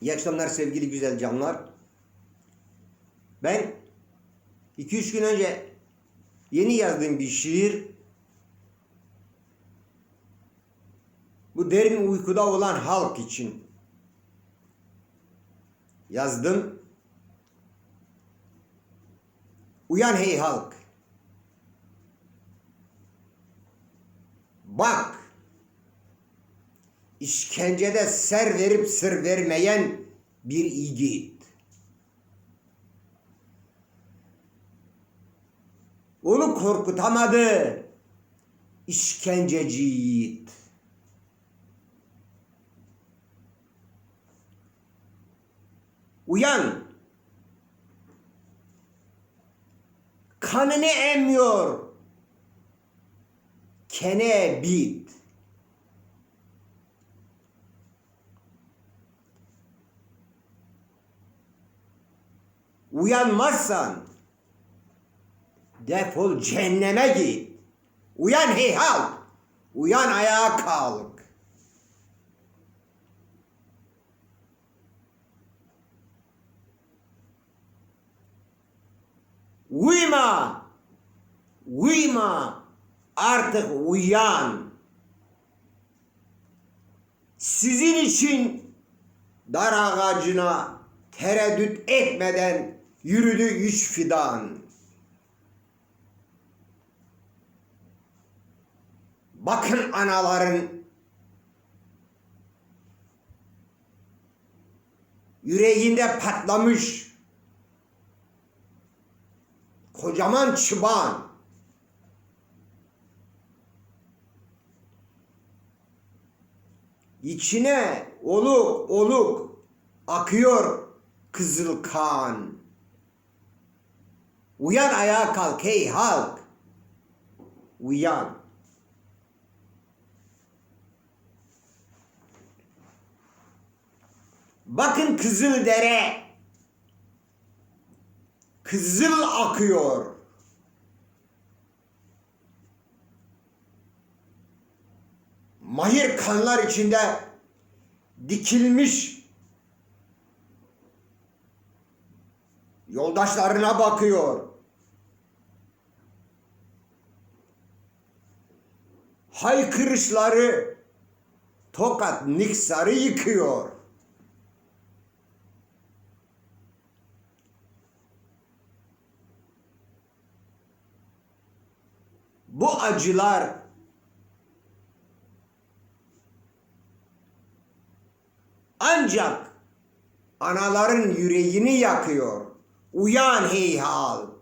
İyi akşamlar sevgili güzel canlar. Ben 2-3 gün önce yeni yazdığım bir şiir bu derin uykuda olan halk için yazdım. Uyan hey halk. Bak işkencede ser verip sır vermeyen bir yiğit. Onu korkutamadı işkenceci yiğit. Uyan. Kanını emmiyor. Kene bit. Uyanmazsan defol cehenneme git. Uyan hey halk. Uyan ayağa kalk. Uyuma. Uyuma. Artık uyan. Sizin için dar ağacına tereddüt etmeden yürüdü üç fidan. Bakın anaların yüreğinde patlamış kocaman çıban. İçine oluk oluk akıyor kızıl kan. Uyan ayağa kalk hey halk. Uyan. Bakın kızıl dere. Kızıl akıyor. Mahir kanlar içinde dikilmiş yoldaşlarına bakıyor. Haykırışları Tokat Niksar'ı yıkıyor. Bu acılar ancak anaların yüreğini yakıyor. Uyan hey halk.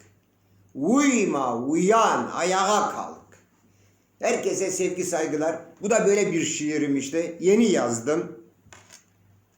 Uyma, uyan, ayağa kalk. Herkese sevgi saygılar. Bu da böyle bir şiirim işte. Yeni yazdım.